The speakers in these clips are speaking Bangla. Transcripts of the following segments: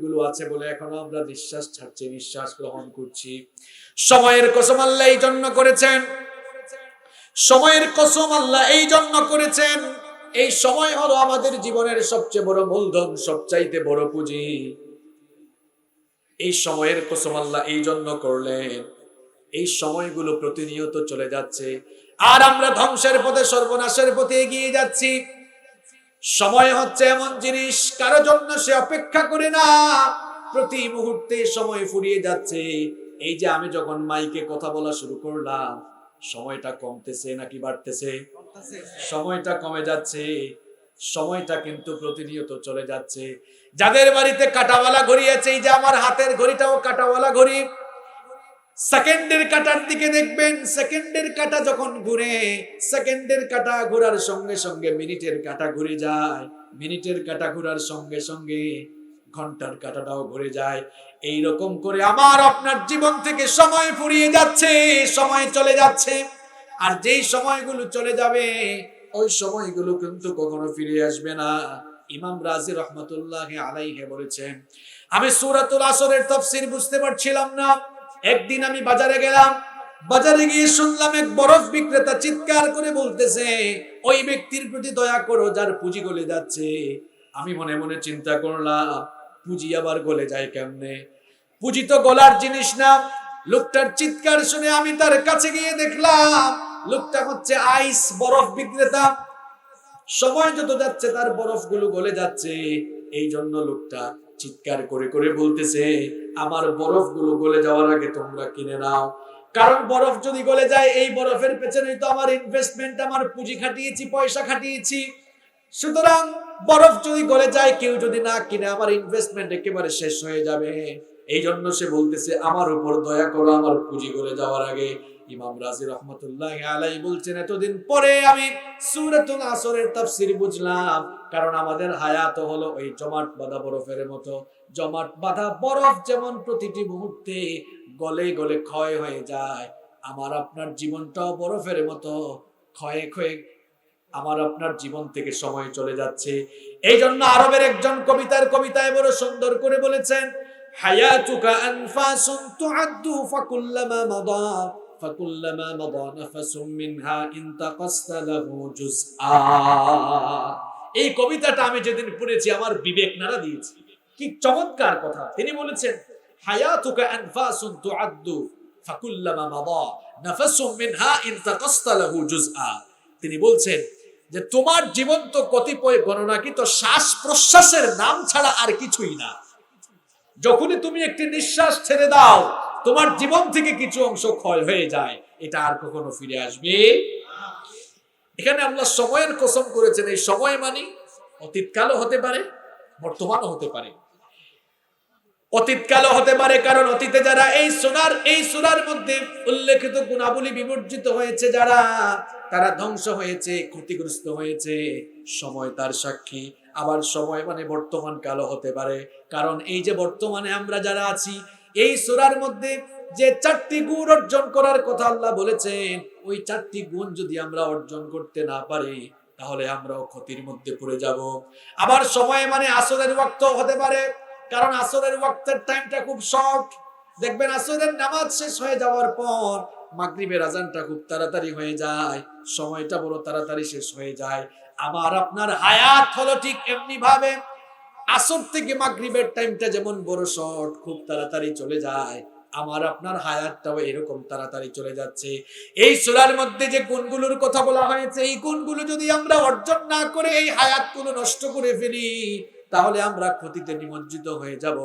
গুলো আছে বলে এখনও আমরা নিঃশ্বাস ছাড়ছি, নিঃশ্বাস গ্রহণ করছি। সময়ের কসম আল্লাহ এই জন্য করেছেন। সময়ের কসম আল্লাহ এই জন্য করেছেন। এই সময় হলো আমাদের জীবনের সবচেয়ে বড় মূলধন, সবচাইতে বড় পুঁজি। এই সময়ের কসম আল্লাহ এই জন্য করলেন। এই সময়গুলো প্রতিনিয়ত চলে যাচ্ছে। আর আমরা ধ্বংসের পথে, সর্বনাশের পথে এগিয়ে যাচ্ছি। সময় হচ্ছে এমন জিনিস, কারও জন্য সে অপেক্ষা করে না। প্রতি মুহূর্তে সময় ফুরিয়ে যাচ্ছে। এই যে আমি যখন মাইকে কথা বলা শুরু করলাম, সময়টা কমতেছে নাকি বাড়তেছে? সময়টা কমে যাচ্ছে। সময়টা কিন্তু প্রতিনিয়ত চলে যাচ্ছে। যাদের বাড়িতে কাটাওয়ালা ঘড়ি আছে, এই যে আমার হাতের ঘড়িটাও কাটাওয়ালা ঘড়ি সেকেন্ডের কাটার দিকে দেখবেন, সেকেন্ডের কাটা যখন ঘুরে, সেকেন্ডের কাটা ঘোরার সঙ্গে সঙ্গে মিনিটের কাটা ঘুরে যায়। মিনিটের কাটা ঘোরার সঙ্গে সঙ্গে ঘণ্টার কাটাটাও ঘুরে যায়। এই রকম করে আমার আপনার জীবন থেকে সময় ফুরিয়ে যাচ্ছে, সময় চলে যাচ্ছে। আর যেই সময়গুলো চলে যাবে, ওই সময়গুলো কিন্তু কখনো ফিরে আসবে না। ইমাম রাজি রহমতুল্লাহ আলাইহে বলেছেন, আমি সুরাতুল আসরের তফসির বুঝতে পারছিলাম না। একদিন আমি বাজারে গেলাম, বাজারে গিয়ে শুনলাম এক বরফ বিক্রেতা চিৎকার করে বলতেছে, ওই ব্যক্তির প্রতি দয়া করো, যার পুঁজি গলে যাচ্ছে। আমি মনে মনে চিন্তা করলাম, পুঁজি আবার গলে যায় কেমনে? পুঁজি তো গলার জিনিস না। লোকটার চিৎকার শুনে আমি তার কাছে গিয়ে দেখলাম, লোকটা হচ্ছে আইস বরফ বিক্রেতা। সময় যত যাচ্ছে, তার বরফগুলো গলে যাচ্ছে। এই জন্য লোকটা চিৎকার করে করে বলতেছে, আমার বরফগুলো গলে যাওয়ার আগে তোমরা কিনে নাও। কারণ বরফ যদি গলে যায়, এই বরফের পেছনে তো আমার ইনভেস্টমেন্ট আমার পুঁজি খাটিয়েছি, পয়সা খাটিয়েছি। সুতরাং বরফ যদি গলে যায়, কেউ যদি না কিনে, আমার ইনভেস্টমেন্ট একেবারে শেষ হয়ে যাবে। এই জন্য সে বলতেছে, আমার উপর দয়া করো, আমার পুঁজি গলে যাওয়ার আগে ইমাম রাজি রহমতুল্লাহ আলাই বলছেন, এতদিন পরে আমি সুরাতুল আসরের তাফসির বুঝলাম, কারণ আমাদের হায়াত হলো ওই জমাট বাঁধা বরফের মতো। জমাট বাঁধা বরফ যেমন প্রতিটি মুহূর্তে গলে গলে ক্ষয় হয়ে যায়, আমার আপনার জীবনটাও বরফের মতো ক্ষয়ে ক্ষয়ে আমার আপনার জীবন থেকে সময় চলে যাচ্ছে। এই জন্য আরবের একজন কবিতার কবিতায় বড় সুন্দর করে বলেছেন, হায়াতুকা আনফাসুন তুআদ্দু ফাকুল্লামা মাদা। ফাকুল্লামা মাদা নাফাসুম মিনহা ইনতাকাসতা লাহু জুজআ এই কবিতাটা আমি যেদিন পড়েছি, আমার বিবেক নাড়া দিয়েছি। কি চমৎকার কথা। তিনি বলেছেন, হায়াতুকা আনফাসুন তুআদ্দু তিনি বলছেন যে, তোমার জীবন তো কতিপয় গণনাকৃত শ্বাস প্রশ্বাসের নাম ছাড়া আর কিছুই না। যখনই তুমি একটি নিঃশ্বাস ছেড়ে দাও তোমার জীবন থেকে কিছু অংশ ক্ষয় হয়ে যায়। এটা আর কখনো ফিরে আসবে? এখানে আল্লাহ সময়ের কসম করেছেন, এই সময় মানে অতীতকালও হতে পারে, বর্তমানও হতে পারে। অতীতকালও হতে পারে, কারণ অতীতে যারা এই সোনার এই সোনার মধ্যে উল্লেখিত গুণাবলী বিবর্জিত হয়েছে যারা, তারা ধ্বংস হয়েছে, ক্ষতিগ্রস্ত হয়েছে। সময় তার সাক্ষী। আবার সময় মানে বর্তমান কালও হতে পারে। কারণ এই যে বর্তমানে আমরা যারা আছি এই সোরার মধ্যে যে চারটি গুণ অর্জন করার কথা আল্লাহ বলেছেন, ওই চারটি গুণ যদি আমরা অর্জন করতে না পারি, তাহলে আমরাও ক্ষতির মধ্যে পড়ে যাব। আবার সময় মানে আসরের ওয়াক্ত হতে পারে, কারণ আসরের ওয়াক্তের টাইমটা খুব শর্ট দেখবেন আসরের নামাজ শেষ হয়ে যাওয়ার পর মাগরিবের আজানটা খুব তাড়াতাড়ি হয়ে যায়, সময়টা বড় তাড়াতাড়ি শেষ হয়ে যায়। আমার আপনার হায়াত হলো ঠিক এমনি ভাবে আসর থেকে মাগরিবের টাইমটা যেমন বড় শর্ট খুব তাড়াতাড়ি চলে যায়। আমার আপনার হায়াতটাও এরকম তাড়াতাড়ি চলে যাচ্ছে। এই সোলার মধ্যে যে গুণগুলোর কথা বলা হয়েছে, এই গুণগুলো যদি আমরা অর্জন না করে এই হায়াতগুলো নষ্ট করে ফেলি, তাহলে আমরা ক্ষতিতে নিমজ্জিত হয়ে যাব।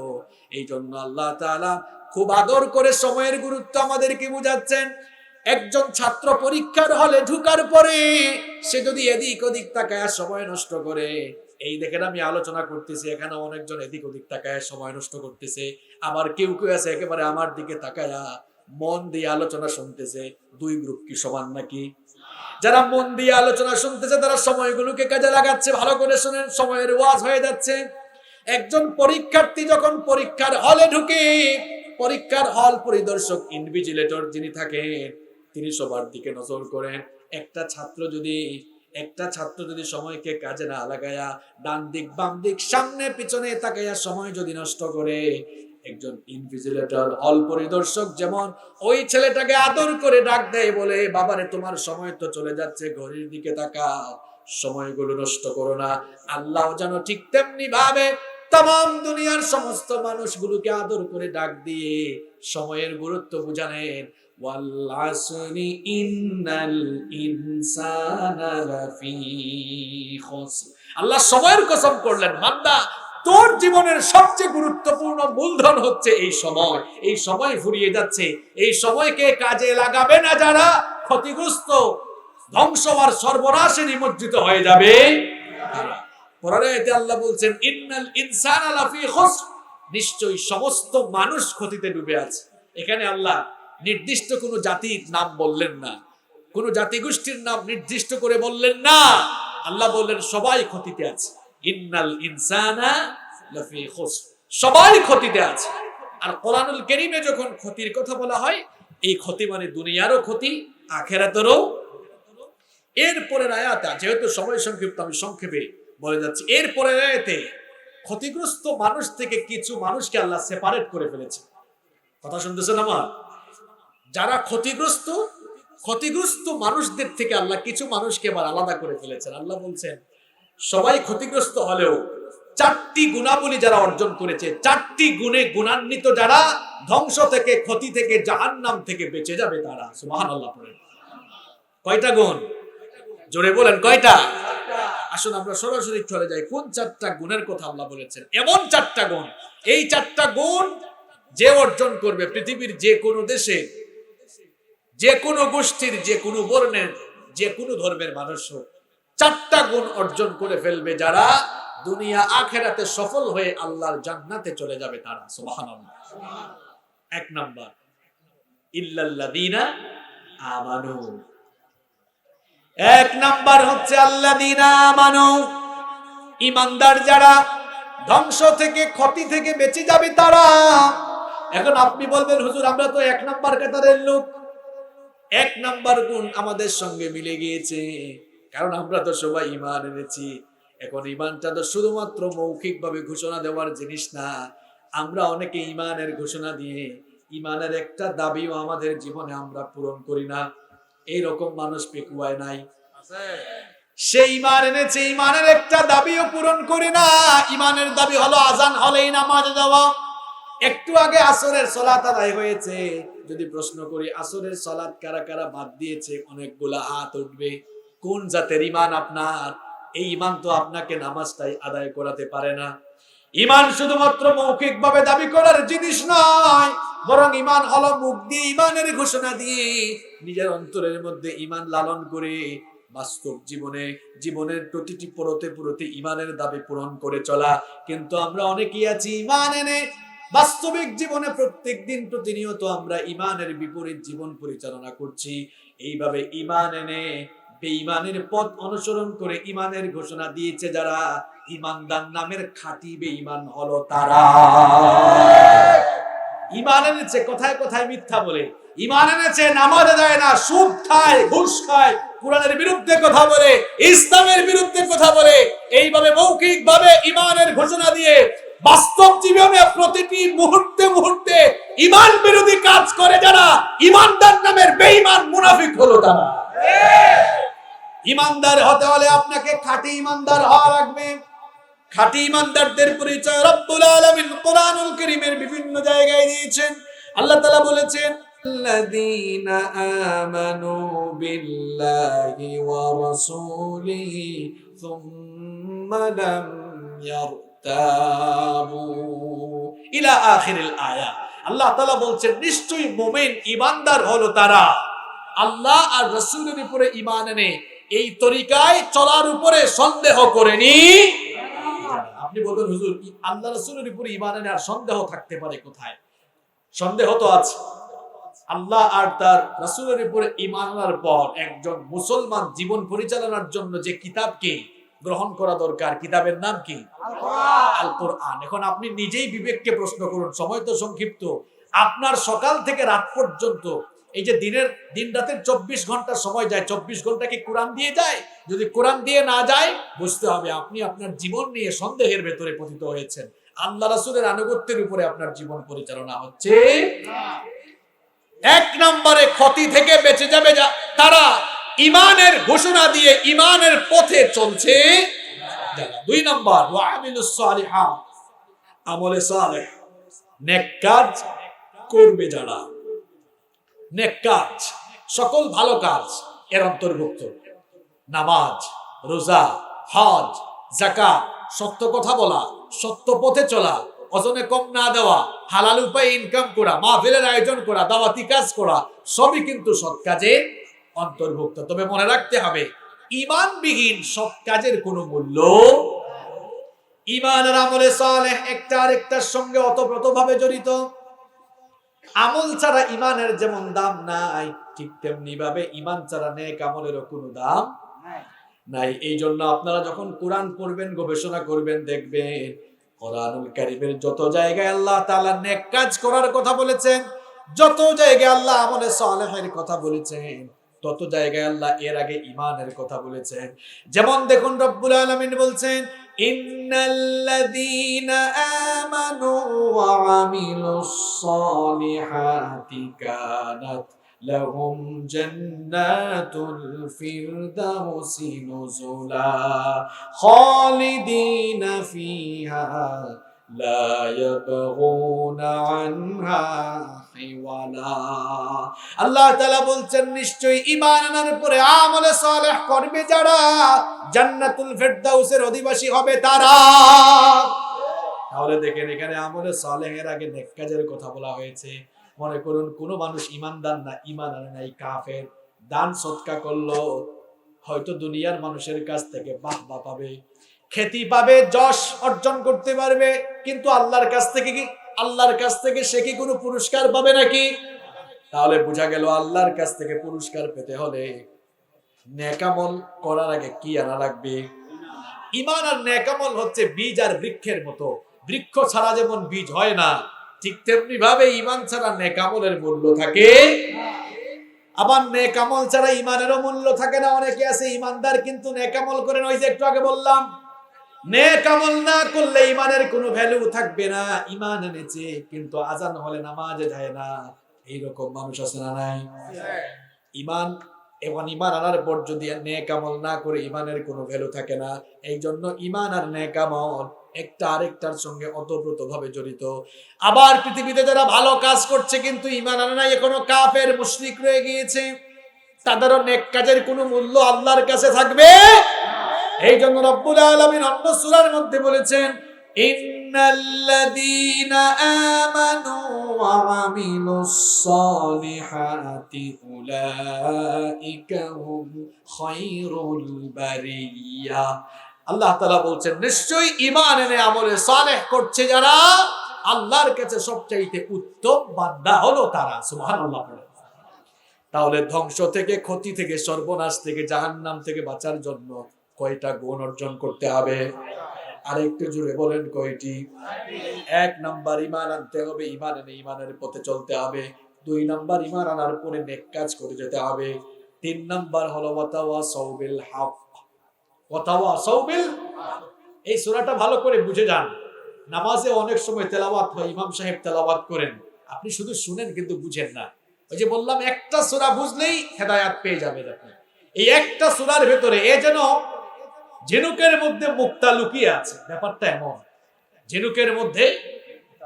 এই জন্য আল্লাহ তাআলা খুব আদর করে সময়ের গুরুত্ব আমাদেরকে বুঝাচ্ছেন। একজন ছাত্র পরীক্ষার হলে ঢুকার পরে সে যদি এদিক ওদিক তাকায় সময় নষ্ট করে এই দেখেন আমি আলোচনা করতেছি, এখানে অনেকজন এদিক ওদিক তাকায় সময় নষ্ট করতেছে। আবার কেউ কেউ আছে, একেবারে আমার দিকে তাকায়া মন দিয়ে আলোচনা শুনতেছে। দুই গ্রুপ কি সমান নাকি? যারা মন দিয়ে আলোচনা শুনতেছে, তারা সময়গুলোকে কাজে লাগাচ্ছে। ভালো করে শুনেন, সময়ের ওয়াজ হয়ে যাচ্ছে। একজন পরীক্ষার্থী যখন পরীক্ষার হলে ঢুকে, পরীক্ষার হল পরিদর্শক ইনভিজিলেটর যিনি থাকেন, তিনি সবার দিকে নজর করেন। একটা ছাত্র যদি একটা ছাত্র যদি সময়কে কাজে না লাগায়া ডান দিক, বাম দিক, সামনে, পিছনে তাকাইয়া সময় যদি নষ্ট করে, একজন ইনভিজিলেটর হল পরিদর্শক যেমন ওই ছেলেটাকে আদর করে ডাক দেয় বলে, বাবারে, তোমার সময় তো চলে যাচ্ছে, ঘড়ির দিকে তাকাও, সময়গুলো নষ্ট করো না। আল্লাহ যেন ঠিক তেমনি ভাবে তাম দুনিয়ার সমস্ত মানুষগুলোকে আদর করে ডাক দিয়ে, সময়ের গুরুত্ব বুঝালেন। والعصر إن الإنسان لفي خسر আল্লাহ সময়ের কসম করলেন বান্দা তোর জীবনের সবচেয়ে গুরুত্বপূর্ণ মূলধন হচ্ছে এই সময় এই সময় ফুরিয়ে যাচ্ছে এই সময়কে কাজে লাগাবে না যারা ক্ষতিগ্রস্ত ধ্বংস আর সর্বনাশে নিমজ্জিত হয়ে যাবে তারা। পরের আয়াতে আল্লাহ বলছেন ইন্নাল ইনসানা লাফি খুসর নিশ্চয়ই সমস্ত মানুষ ক্ষতিতে ডুবে আছে এখানে আল্লাহ নির্দিষ্ট কোনো জাতির নাম বললেন না। কোন জাতিগোষ্ঠীর নাম নির্দিষ্ট করে বললেন না। আল্লাহ বললেন, সবাই ক্ষতিতে আছে। ইন্নাল ইনসানা লাফি সবাই ক্ষতিতে আছে। আর কোরআনুল কারীমে যখন ক্ষতির কথা বলা হয়, এই ক্ষতি মানে দুনিয়ারও ক্ষতি, আখেরাতেরও। এরপরের আয়াতা, যেহেতু সময় সংক্ষিপ্ত, আমি সংক্ষেপে বলে যাচ্ছি। এরপরের আয়াতে, ক্ষতিগ্রস্ত মানুষ থেকে কিছু মানুষকে আল্লাহ সেপারেট করে ফেলেছে। কথা শুনতেছেন আমার? যারা ক্ষতিগ্রস্ত ক্ষতিগ্রস্ত মানুষদের থেকে আল্লাহ কিছু মানুষকে আবার আলাদা করে ফেলেছেন। আল্লাহ বলছেন, সবাই ক্ষতিগ্রস্ত হলেও চারটি গুণাবলী যারা অর্জন করেছে, চারটি গুণে গুণান্বিত যারা ধ্বংস থেকে, ক্ষতি থেকে, জাহান্নাম থেকে বেঁচে যাবে তারা। সুবহান আল্লাহ পড়ে। কয়টা গুণ? জোরে বলেন, কয়টা? আসুন আমরা সরাসরি চলে যাই। কোন চারটা গুণের কথা আল্লাহ বলেছেন? এমন চারটা গুণ। এই চারটা গুণ যে অর্জন করবে পৃথিবীর যে কোনো দেশে যে কোনো গোষ্ঠীর, যে কোনো বর্ণের, যে কোনো ধর্মের মানুষ হোক, চারটা গুণ অর্জন করে ফেলবে যারা দুনিয়া আখেরাতে সফল হয়ে আল্লাহর জান্নাতে চলে যাবে তারা। সুবহানাল্লাহ। এক নাম্বার এক নাম্বার হচ্ছে আমানু। ইমানদার যারা ধ্বংস থেকে, ক্ষতি থেকে বেঁচে যাবে তারা। এখন আপনি বলবেন, হুজুর, আমরা তো এক নাম্বার কাতারের লোক। এক নাম্বার গুণ আমাদের সঙ্গে মিলে গিয়েছে। কারণ আমরা তো সবাই ইমান এনেছি। এখন ইমানটা তো শুধুমাত্র মৌখিকভাবে ঘোষণা দেওয়ার জিনিস না আমরা অনেকে ইমানের ঘোষণা দিয়ে ইমানের একটা দাবিও আমাদের জীবনে আমরা পূরণ করি না। এই রকম মানুষ পেকুয়ায় নাই। সে ইমান এনেছে ইমানের একটা দাবিও পূরণ করি না। ইমানের দাবি হলো আজান হলেই নামাজে যাওয়া একটু আগে আসরের সলাত আদায় হয়েছে। যদি প্রশ্ন করি, আসরের সলাত কারা কারা বাদ দিয়েছে? অনেকগুলা হাত উঠবে। কোন জাতের ইমান আপনার? এই ইমান তো আপনাকে নামাজটাই আদায় করাতে পারে না। ইমান শুধুমাত্র মৌখিক ভাবে দাবি করার জিনিস নয়, বরং ইমান হলো মুখ দিয়ে ইমানের ঘোষণা দিয়ে নিজের অন্তরের মধ্যে ইমান লালন করে বাস্তব জীবনে, জীবনের প্রতিটি পরতে পুরোতে ইমানের দাবি পূরণ করে চলা। কিন্তু আমরা অনেকেই আছি ইমান এনে বাস্তবিক জীবনে প্রত্যেক দিন প্রতিনিয়ত আমরা ইমানের বিপরীত জীবন পরিচালনা করছি। এইভাবে ইমান এনে বেঈমানের পথ অনুসরণ করে ইমানের ঘোষণা দিয়েছে যারা ইমানদার নামের খাঁটি বেঈমান হলো তারা। ইমান এনেছে, কোথায় কোথায় মিথ্যা বলে। ইমান এনেছে, নামাজে যায় না, সুদ খায়, ঘুষ খায়, কোরআনের বিরুদ্ধে কথা বলে, ইসলামের বিরুদ্ধে কথা বলে। এইভাবে মৌখিক ভাবে ইমানের ঘোষণা দিয়ে বাস্তব জীবনে প্রতিটি মুহূর্তে মুহূর্তে ইমান বিরোধী কাজ করে যারা ইমানদার নামের বেঈমান মুনাফিক হলো তারা ইমানদার হতে হলে আপনাকে খাঁটি ইমানদার হওয়া লাগবে খাঁটি ইমানদারদের পরিচয় রব্বুল আলামিন কোরআনুল কারীমের বিভিন্ন জায়গায় দিয়েছেন আল্লাহ তাআলা বলেছেন الذين آمنوا بالله ورسوله ثم لم يرتابوا إلى آخر الآية আল্লাহ তাআলা বলছেন নিশ্চয়ই মুমিন ইমানদার হলো তারা আল্লাহ আর রসুলের উপরে ইমান এনে এই তরিকায় চলার উপরে সন্দেহ করেনি আপনি বলবেন হুজুর ই- আল্লাহ রসুলের উপরে ইমান এনে আর সন্দেহ থাকতে পারে কোথায় সন্দেহ তো আছে আল্লাহ আর তার রসুলের উপরে ইমান আনার পর একজন মুসলমান জীবন পরিচালনার জন্য যে কিতাবকে গ্রহণ করা দরকার। কিতাবের নাম কি? আল কোরআন এখন আপনি নিজেই বিবেককে প্রশ্ন করুন। সময় তো সংক্ষিপ্ত। আপনার সকাল থেকে রাত পর্যন্ত এই যে দিনের দিন রাতের চব্বিশ ঘণ্টা সময় যায় চব্বিশ ঘণ্টা কি কোরআন দিয়ে যায়? যদি কোরআন দিয়ে না যায় বুঝতে হবে আপনি আপনার জীবন নিয়ে সন্দেহের ভেতরে পতিত হয়েছেন। আল্লাহ রাসুলের আনুগত্যের উপরে আপনার জীবন পরিচালনা হচ্ছে। এক নম্বরে ক্ষতি থেকে বেঁচে যাবে যা তারা ইমানের ঘোষণা দিয়ে ইমানের পথে চলছে। দুই নম্বর আমলে সালেহ। নেক কাজ করবে যারা নেক কাজ সকল ভালো কাজ এর অন্তর্ভুক্ত। নামাজ, রোজা, হজ জাকাত সত্য কথা বলা, সত্য পথে চলা অজনে কম না দেওয়া, হালাল উপায়ে ইনকাম করা, মাহফিলের আয়োজন করা, দাওয়াতি কাজ করা, সবই কিন্তু সৎ কাজে অন্তর্ভুক্ত। তবে মনে রাখতে হবে ইমানবিহীন সৎ কাজের কোনো মূল্য ইমান আর আমলে সালেহ একটা আরেকটার সঙ্গে অতপ্রতভাবে জড়িত। আমল ছাড়া ইমানের যেমন দাম নাই ঠিক তেমনি ভাবে ইমান ছাড়া নেক আমলেরও কোনো দাম নাই। এই জন্য আপনারা যখন কোরআন পড়বেন গবেষণা করবেন দেখবেন কোরআনুল কারিমের যত জায়গায় আল্লাহ তাআলা নেক কাজ করার কথা বলেছেন যত জায়গায় আল্লাহ আমলে সালেহের কথা বলেছেন তত জায়গায় আল্লাহ এর আগে ইমানের কথা বলেছেন। যেমন দেখুন রব্বুল আলমিন বলছেন, ইন্নাল্লাযীনা আমানু ওয়া আমিলুস সালিহাতি কানাত লাহুম জান্নাতুল ফিরদাউসি নুজুলা খালিদিনা ফিহা লা ইয়াবগুনা আনহা আল্লাহ তাআলা বলছেন, নিশ্চয়ই ঈমান আনার পরে আমলে সালেহ করবে যারা, জান্নাতুল ফেরদাউসের অধিবাসী হবে তারা। তাহলে দেখেন, এখানে আমলে সালেহের আগে নেক কাজের কথা বলা হয়েছে। মনে করুন, কোন মানুষ ইমানদার না ইমান আনে নাই, কাফের। দান সৎকা করল, হয়তো দুনিয়ার মানুষের কাছ থেকে বাহ বা পাবে। খ্যাতি পাবে, যশ অর্জন করতে পারবে, কিন্তু আল্লাহর কাছ থেকে কি আল্লাহর কাছ থেকে সে কি কোনো পুরস্কার পাবে নাকি? তাহলে বোঝা গেল আল্লাহর কাছ থেকে পুরস্কার পেতে হলে নেকামল করার আগে কি আনা লাগবে? ইমান আর নেকামল হচ্ছে বীজ আর বৃক্ষের মতো। বৃক্ষ ছাড়া যেমন বীজ হয় না, ঠিক তেমনি ভাবে ইমান ছাড়া নেকামলের মূল্য থাকে। আবার নেকামল ছাড়া ইমানেরও মূল্য থাকে না, অনেকে আছে ইমানদার কিন্তু নেকামল করেন ওই যে একটু আগে বললাম। নেকামল না করলে ইমানের কোনো ভ্যালু থাকবে না। ইমান এনেছে, কিন্তু আজান হলে নামাজে যায় না। এইরকম মানুষ আছে না নাই? ইমান এবং ইমান আনার পর যদি নেকামল না করে ইমানের কোনো ভ্যালু থাকে না এই জন্য ইমান আর নেকামল একটা আরেকটার সঙ্গে অতপ্রত ভাবে জড়িত। আবার পৃথিবীতে যারা ভালো কাজ করছে, কিন্তু ইমান আনে নাই, এখনও কাফের, মুশরিক রয়ে গিয়েছে। তাদেরও নেক কাজের কোনো মূল্য আল্লাহর কাছে থাকবে? এই জন্য রব্বুল আলামিন অন্য সূরার মধ্যে বলেছেন আল্লাহ তাআলা বলছেন, নিশ্চয়ই ঈমান এনে আমলে সালেহ করছে যারা, আল্লাহর কাছে সবচাইতে উত্তম বান্দা হলো তারা। সুবহানাল্লাহ তাহলে ধ্বংস থেকে, ক্ষতি থেকে, সর্বনাশ থেকে, জাহান্নাম থেকে বাঁচার জন্য কয়টা গুণ অর্জন করতে হবে? আরেকটু জুড়ে বলেন কয়টি? এক নাম্বার ইমান আনতে হবে। ইমান এনে ইমানের পথে চলতে হবে। দুই নাম্বার ইমান আনার পরে নেক কাজ করে যেতে হবে। তিন নাম্বার হলো, ওয়াতাওয়া সৌবিল হক। ওয়াতাওয়া সৌবিল এই সূরাটা ভালো করে বুঝে যান। নামাজে অনেক সময় তেলাওয়াত হয়, ইমাম সাহেব তেলাওয়াত করেন। আপনি শুধু শুনেন কিন্তু বুঝেন না। ওই যে বললাম, একটা সূরা বুঝলেই হেদায়াত পেয়ে যাবেন আপনি। এই একটা সূরার ভেতরে এ যেন ঝিনুকের মধ্যে মুক্তা লুকিয়ে আছে, ব্যাপারটা এমন। ঝিনুকের মধ্যে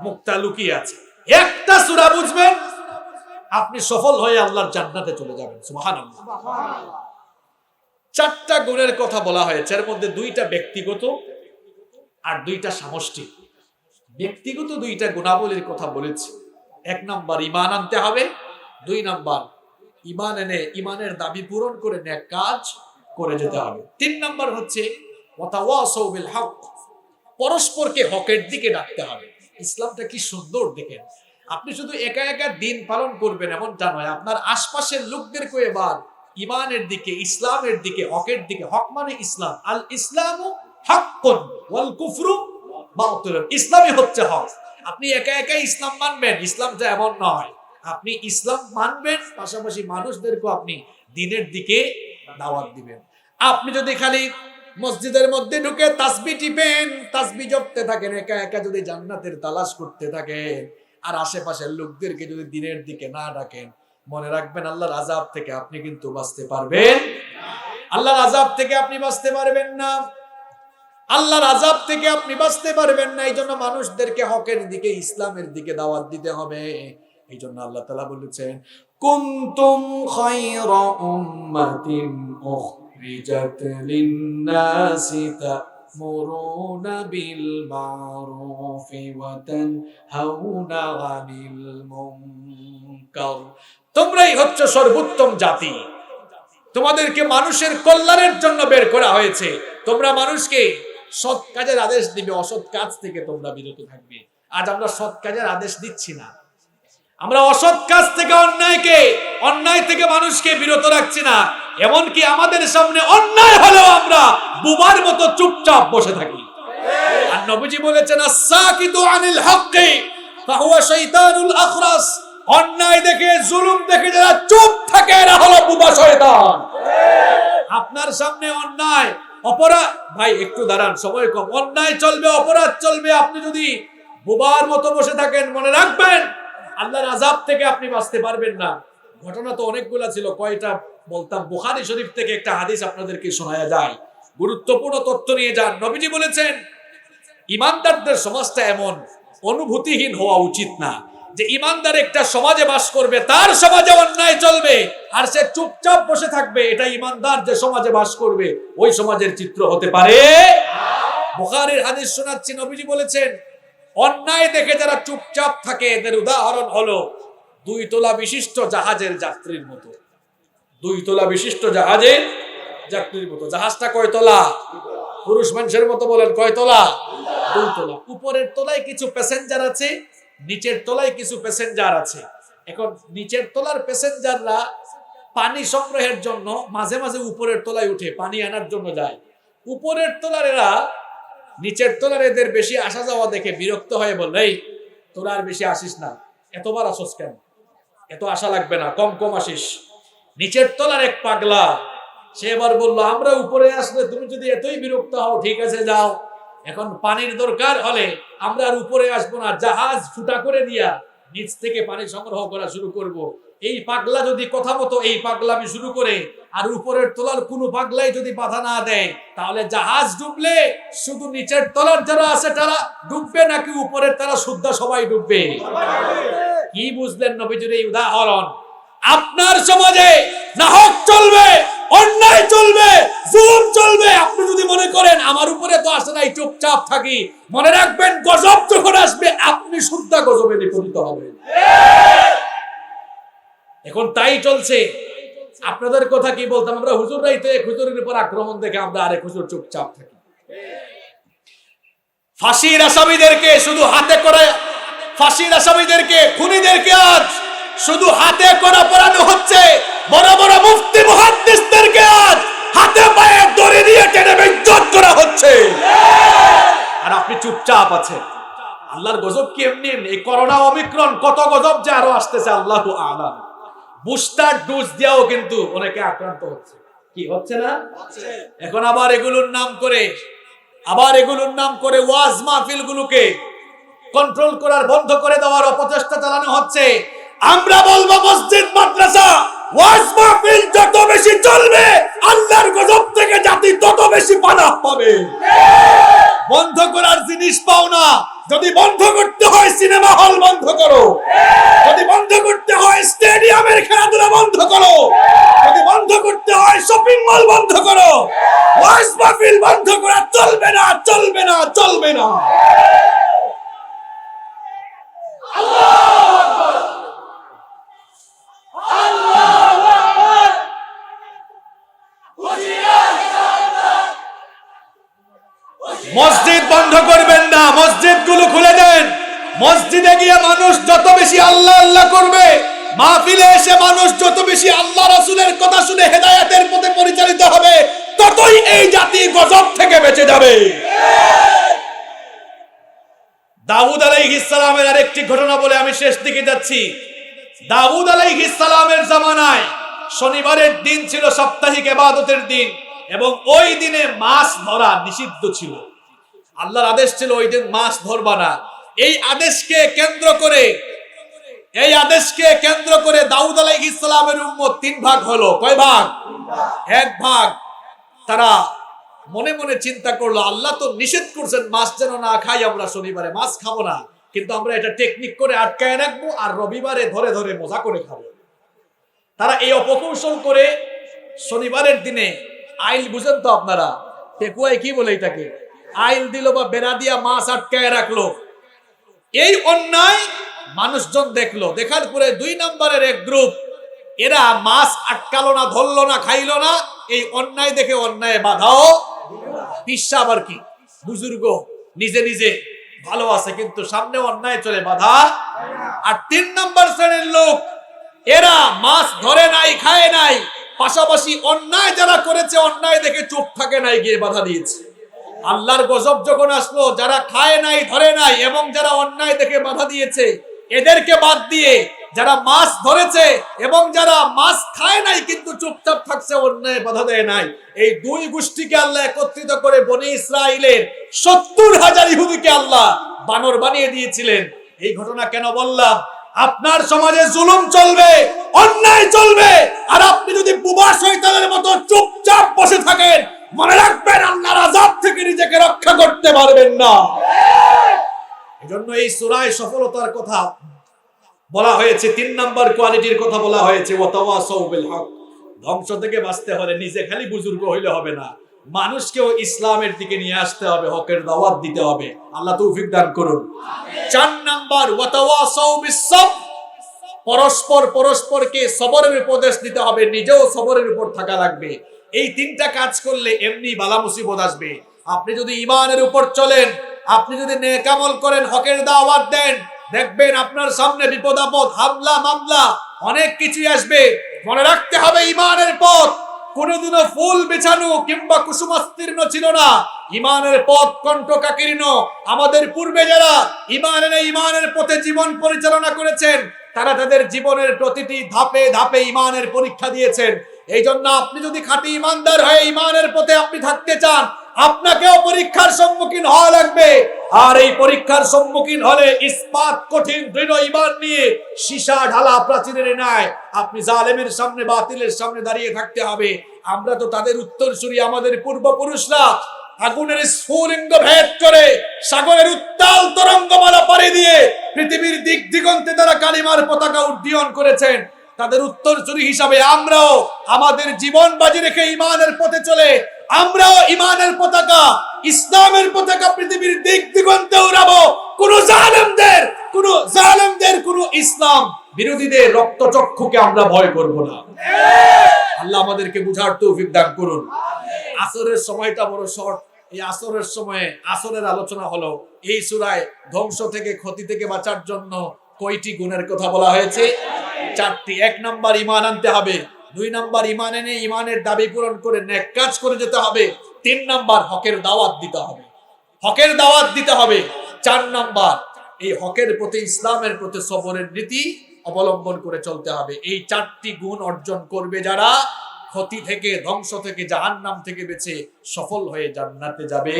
মুক্তা লুকিয়ে আছে। একটা সূরা বুঝবেন, আপনি সফল হয়ে আল্লাহর জান্নাতে চলে যাবেন, সুবহানাল্লাহ। চারটা গুণের কথা বলা হয়েছে, এর মধ্যে দুইটা ব্যক্তিগত আর দুইটা সামষ্টিক। ব্যক্তিগত দুইটা গুণাবলীর কথা বলেছি। এক নাম্বার ইমান আনতে হবে। দুই নাম্বার ইমান এনে ইমানের দাবি পূরণ করে নেক কাজ করে যেতে হবে। তিন নম্বর হচ্ছে পরস্পরকে হকের দিকে ডাকতে হবে। ইসলামটা কি সুন্দর দেখেন। আপনি শুধু একা একা দিন পালন করবেন এমনটা নয়। আপনার আশপাশের লোকদেরকে এবার ইমানের দিকে, ইসলামের দিকে, হকের দিকে, হক মানে ইসলাম। আল ইসলামু ইসলামই হচ্ছে হক। আপনি একা একা ইসলাম মানবেন। ইসলামটা এমন নয়। আপনি ইসলাম মানবেন, পাশাপাশি মানুষদেরকে আপনি দিনের দিকে দাওয়াত দিবেন। আপনি যদি খালি মসজিদের মধ্যে ঢুকে তাসবি টিপেন, তাসবি জপতে থাকেন, একা একা যদি জান্নাতের তালাশ করতে থাকেন, আর আশেপাশের লোকদেরকে যদি দিনের দিকে না ডাকেন, মনে রাখবেন আল্লাহর আজাব থেকে আপনি কিন্তু বাঁচতে পারবেন। আল্লাহর আজাব থেকে আপনি বাঁচতে পারবেন না। আল্লাহর আজাব থেকে আপনি বাঁচতে পারবেন না। এই জন্য মানুষদেরকে হকের দিকে, ইসলামের দিকে দাওয়াত দিতে হবে। এই জন্য আল্লাহ তালা বলেছেন, কুন্তুম খায়রা উম্মাতিন উখরিজাত লিন-নাসি মা'রুফি ওয়া তানহাউনা 'আনিল মুনকার। তোমরাই হচ্ছে সর্বোত্তম জাতি। তোমাদেরকে মানুষের কল্যাণের জন্য বের করা হয়েছে। তোমরা মানুষকে সৎ কাজের আদেশ দিবে, অসৎ কাজ থেকে তোমরা বিরত থাকবে। আজ আমরা সৎ কাজের আদেশ দিচ্ছি না। আমরা অসৎ কাজ থেকে অন্যায়কে, অন্যায় থেকে মানুষকে বিরত রাখছি না। এমনকি আমাদের সামনে অন্যায় হলেও আমরা বুবার মতো চুপচাপ বসে থাকি। আর নবীজি বলেছেন আসাকিতু আনিল হক্কি, ফাহুয়া শাইতানুল আখরাস। অন্যায় দেখে, জুলুম দেখে যারা চুপ থাকে, এরা হলো বুবা শয়তান। আপনার সামনে অন্যায়, অপরাধ ভাই, একটু দাঁড়ান, সময় কম। অন্যায় চলবে, অপরাধ চলবে। আপনি যদি বুবার মতো বসে থাকেন, মনে রাখবেন আল্লাহর আজাব থেকে আপনি বাঁচতে পারবেন না। ঘটনা তো অনেকগুলা ছিল, কয়টা বলতাম। বুখারী শরীফ থেকে একটা হাদিস আপনাদেরকে শোনায়া যায়। গুরুত্বপূর্ণ তথ্য নিয়ে যান। নবীজি বলেছেন, ইমানদারদের সমাজটা এমন, অনুভূতিহীন হওয়া উচিত না। যে ইমানদার একটা সমাজে বাস করবে, তার সমাজে অন্যায় চলবে, আর সে চুপচাপ বসে থাকবে। এটা ইমানদার যে সমাজে বাস করবে, ওই সমাজের চিত্র হতে পারে। বুখারীর হাদিস শোনাচ্ছি, নবীজি বলেছেন অন্যায় দেখে যারা চুপচাপ থাকে, এদের উদাহরণ হলো দুই তোলা বিশিষ্ট জাহাজের যাত্রীর মতো। দুই তোলা বিশিষ্ট জাহাজের যাত্রীর মতো। জাহাজটা কয় তোলা? পুরুষ মানুষের মতো বলেন, কয় তোলা? দুই তোলা। উপরের তলায় কিছু প্যাসেঞ্জার আছে, নিচের তলায় কিছু প্যাসেঞ্জার আছে। এখন নিচের তলার প্যাসেঞ্জাররা পানি সংগ্রহের জন্য মাঝে মাঝে উপরের তলায় উঠে, পানি আনার জন্য যায়। উপরের তলার এরা নিচের তলার এদের বেশি আসা যাওয়া দেখে বিরক্ত হয়ে বলল, এই, তোরা আর বেশি আসিস না। এতবার আসস কেন? এত আশা লাগবে না, কম কম আসিস। নিচের তলার এক পাগলা, সে এবার বলল, আমরা উপরে আসলে তুমি যদি এতই বিরক্ত হও, ঠিক আছে, যাও। এখন পানির দরকার হলে আমরা আর উপরে আসব না। জাহাজ ফুটা করে দিয়া নিচ থেকে পানি সংগ্রহ করা শুরু করব। এই পাগলা যদি কথা মতো এই পাগলামি শুরু করে আর উপরের তলার কোনো পাগলাই যদি বাধা না দেয়, তাহলে জাহাজ ডুবলে শুধু নিচের তলার যারা আছে তারা ডুববে নাকি উপরের তারা শুদ্ধ সবাই ডুববে? কি বুঝলেন নবীজির এই উদাহরণ? আপনার সমাজে নাহক চলবে, অন্যায় চলবে, জুলুম চলবে। আপনি যদি মনে করেন আমার উপরে তো আসে নাই, চুপচাপ থাকি, মনে রাখবেন গজব যখন আসবে, আপনি শুদ্ধ গজবে নিপতিত হবেন। এখন তাই চলছে। আপনাদের কথা কি বলতাম? আমরা হুজুররাই তো এক হুজুরের উপর আক্রমণ দেখে আমরা আরেক হুজুর চুপচাপ থাকি। ফাঁসির আসামিদেরকে শুধু হাতে করে ফাঁসির আসামিদেরকে, খুনিদেরকে আজ শুধু হাতে করা পড়ানো হচ্ছে। বড় বড় মুফতি মুহাদ্দিসদেরকে আজ হাতে পায়ে দড়ি দিয়ে টেনে বেজ্জত করা হচ্ছে। আর আপনি চুপচাপ আছেন। আল্লাহর গজব কি এমনি এমনি? এই করোনা, অমিক্রণ, কত গজব যে আরও আসতেছে, আল্লাহ আলাম। বুস্টার ডোজ দিয়েও কিন্তু অনেকে আক্রান্ত হচ্ছে। কি হচ্ছে না? এখন আবার এগুলোর নাম করে আবার এগুলোর নাম করে ওয়াজ মাহফিল গুলোকে কন্ট্রোল করার বন্ধ করে দেওয়ার অপচেষ্টা চালানো হচ্ছে। আমরা বলব মসজিদ মাদ্রাসা ওয়াজ মাহফিল যত বেশি চলবে আল্লাহর গজব থেকে জাতি তত বেশি পানাহ পাবে। বন্ধ করার জিনিস পাও না। যদি বন্ধ করতে হয় সিনেমা হল বন্ধ করো। যদি বন্ধ করতে হয় স্টেডিয়ামের খেলাধুলা বন্ধ করো। যদি বন্ধ করতে হয় শপিং মল বন্ধ করো। মাহফিল বন্ধ করা চলবে না চলবে না চলবে না। মসজিদ বন্ধ করবেন না মসজিদগুলো খুলে দেন। মসজিদে গিয়ে মানুষ যত বেশি আল্লাহ আল্লাহ করবে, মাহফিলে এসে মানুষ যত বেশি আল্লাহ রাসূলের কথা শুনে হেদায়েতের পথে পরিচালিত হবে, ততই এই জাতি গজব থেকে বেঁচে যাবে। দাউদ আলাইহিস সালামের আরেকটি ঘটনা বলে আমি শেষ দিকে যাচ্ছি। দাউদ আলাইহিস সালামের জামানায় শনিবারের দিন ছিল সাপ্তাহিক ইবাদতের দিন, এবং ওই দিনে মাছ ধরা নিষিদ্ধ ছিল। আল্লাহর আদেশ ছিল ওই দিন মাছ ধরবা না। এই আদেশকে কেন্দ্র করে, এই আদেশকে কেন্দ্র করে দাউদ আলাইহিস সালামের উম্মত তিন ভাগ হলো। কয় ভাগ? এক ভাগ। তারা মনে মনে চিন্তা করল, আল্লাহ তো নিষেধ করছেন মাছ যেন না খাই আমরা শনিবারে, মাছ খাব না। কিন্তু আমরা এটা টেকনিক করে আটকায় রাখব আর রবিবারে ধরে ধরে মজা করে খাব। তারা এই অপকৌশল করে শনিবারের দিনে, আইল বুঝেন তো আপনারা, টেকুয়ায় কি বলে এটাকে? আইল দিল বা বেড়া দিয়া মাছ আটকায় রাখল। এই অন্যায় মানুষজন দেখল। দেখার পরে দুই নম্বরের এক গ্রুপ, এরা মাছ আটকালো না, ধরলো না, খাইলো না। এই অন্যায় দেখে অন্যায় বাধাও। পিসা আবার কি? বুজুর্গ, নিজে নিজে ভালো আছে, কিন্তু সামনে অন্যায় চলে, বাধা। আর তিন নম্বর শ্রেণির লোক, এরা মাছ ধরে নাই, খায় নাই। পাশাপাশি অন্যায় যারা করেছে, অন্যায় দেখে চুপ থাকে নাই, গিয়ে বাধা দিয়েছে। আল্লাহর গজব যখন আসলো, যারা খায় নাই, ধরে নাই, এবং যারা অন্যায় দেখে বাধা দিয়েছে, এদেরকে বাদ দিয়ে যারা মাছ ধরেছে এবং যারা মাছ খায় নাই, কিন্তু চুপচাপ থাকছে, অন্যায় বাধা দেয় নাই। এই দুই গোষ্ঠীকে আল্লাহ একত্রিত করে বনি ইসরায়েলের সত্তর হাজার ইহুদিকে আল্লাহ বানর বানিয়ে দিয়েছিলেন। এই ঘটনা কেন বললাম? আপনার সমাজে জুলুম চলবে, অন্যায় চলবে, আর আপনি যদি বুবা শৈতানের মতো চুপচাপ বসে থাকেন মনে রাখবেন, আল্লাহর আযাব থেকে নিজেকে রক্ষা করতে পারবেন না। এজন্য এই সূরায় সফলতার কথা বলা হয়েছে, তিন নাম্বার কোয়ালিটির কথা বলা হয়েছে, ওয়াতাওয়াসাউ বিল হক ধ্বংস থেকে বাঁচতে হলে নিজে খালি বুজুর্গ হইলে হবে না। মানুষকেও ইসলামের দিকে নিয়ে আসতে হবে, হকের দাওয়াত দিতে হবে। আল্লাহ তৌফিক দান করুন। চার নাম্বার, ওয়াতাওয়াসাউ বিস-সাবর পরস্পর পরস্পরকে সবরের উপদেশ দিতে হবে, নিজেও সবরের উপর থাকা লাগবে। এই তিনটা কাজ করলে এমনি বালা মুসিবত আসবে। আপনি যদি ইমানের উপর চলেন, আপনি যদি নেকামল করেন, হকের দাওয়াত দেন, দেখবেন আপনার সামনে বিপদ আপদ, হামলা, মামলা, অনেক কিছুই আসবে। মনে রাখতে হবে ইমানের পথ। কোনোদিনও ফুল বিছানো কিংবা কুসুমাস্তীর্ণ ছিল না। ইমানের পথ কণ্ঠ কণ্ঠকাকীর্ণ। আমাদের পূর্বে যারা ইমানের ইমানের পথে জীবন পরিচালনা করেছেন, তারা তাদের জীবনের প্রতিটি ধাপে ধাপে ইমানের পরীক্ষা দিয়েছেন। এই জন্য আপনি যদি খাঁটি ইমানদার হয়ে ইমানের পথে আপনি থাকতে চান, আপনাকেও পরীক্ষার সম্মুখীন হওয়া লাগবে। আর এই পরীক্ষার সম্মুখীন হলে ইস্পাত, কঠিন, দৃঢ় ইমান নিয়ে সীসা, ঢালা, প্রাচীরের ন্যায় আপনি জালেমের সামনে, বাতিলের সামনে দাঁড়িয়ে থাকতে হবে। আমরা তো তাদের উত্তরসূরি, আমাদের পূর্বপুরুষরা আগুনের স্ফুলিঙ্গ ভেদ করে সাগরের উত্তাল তরঙ্গমালা পাড়ি দিয়ে পৃথিবীর দিক দিগন্তে তারা কালিমার পতাকা উড্ডীয়ন করেছেন। তাদের উত্তরসূরি হিসাবে আমরাও আমাদের জীবন বাজি রেখে ইমানের পথে চলে, আমরাও ইমানের পতাকা, ইসলামের পতাকা পৃথিবীর দিক দিগন্তে উড়াবো। কোন জালেমদের কোন জালেমদের, কোন ইসলাম বিরোধীদের রক্তচক্ষুকে আমরা ভয় করব না। আল্লাহ আমাদেরকে বুঝার তৌফিক দান করুন। আসরের সময়টা বড় শর্ট। এই আসরের সময়ে আসরের আলোচনা হলো, এই সুরায় ধ্বংস থেকে ক্ষতি থেকে বাঁচার জন্য কয়টি গুণের কথা বলা হয়েছে? চারটি, এক নাম্বার ইমান আনতে হবে, দুই নাম্বার ইমান এনে ইমানের দাবি পূরণ করে নেক কাজ করে যেতে হবে, তিন নাম্বার হকের দাওয়াত দিতে হবে। হকের দাওয়াত দিতে হবে, চার নাম্বার এই হকের প্রতি ইসলামের প্রতি সবরের নীতি অবলম্বন করে চলতে হবে। এই চারটি গুণ অর্জন করবে যারা? ক্ষতি থেকে, ধ্বংস থেকে, জাহান্নাম থেকে বেঁচে সফল হয়ে জান্নাতে যাবে।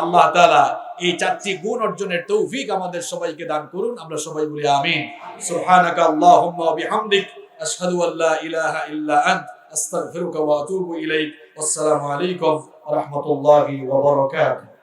আল্লাহ তাআলা এই চারটি গুণ অর্জনের তৌফিক আমাদের সবাইকে দান করুন। আমরা সবাই বলি আমিন। বিহামদিক। ইল্লা আস্তাগফিরুকা ওয়া আতুবু ইলাইক। আসসালামু আলাইকুম ওয়া রাহমাতুল্লাহি ওয়া বারাকাতুহু।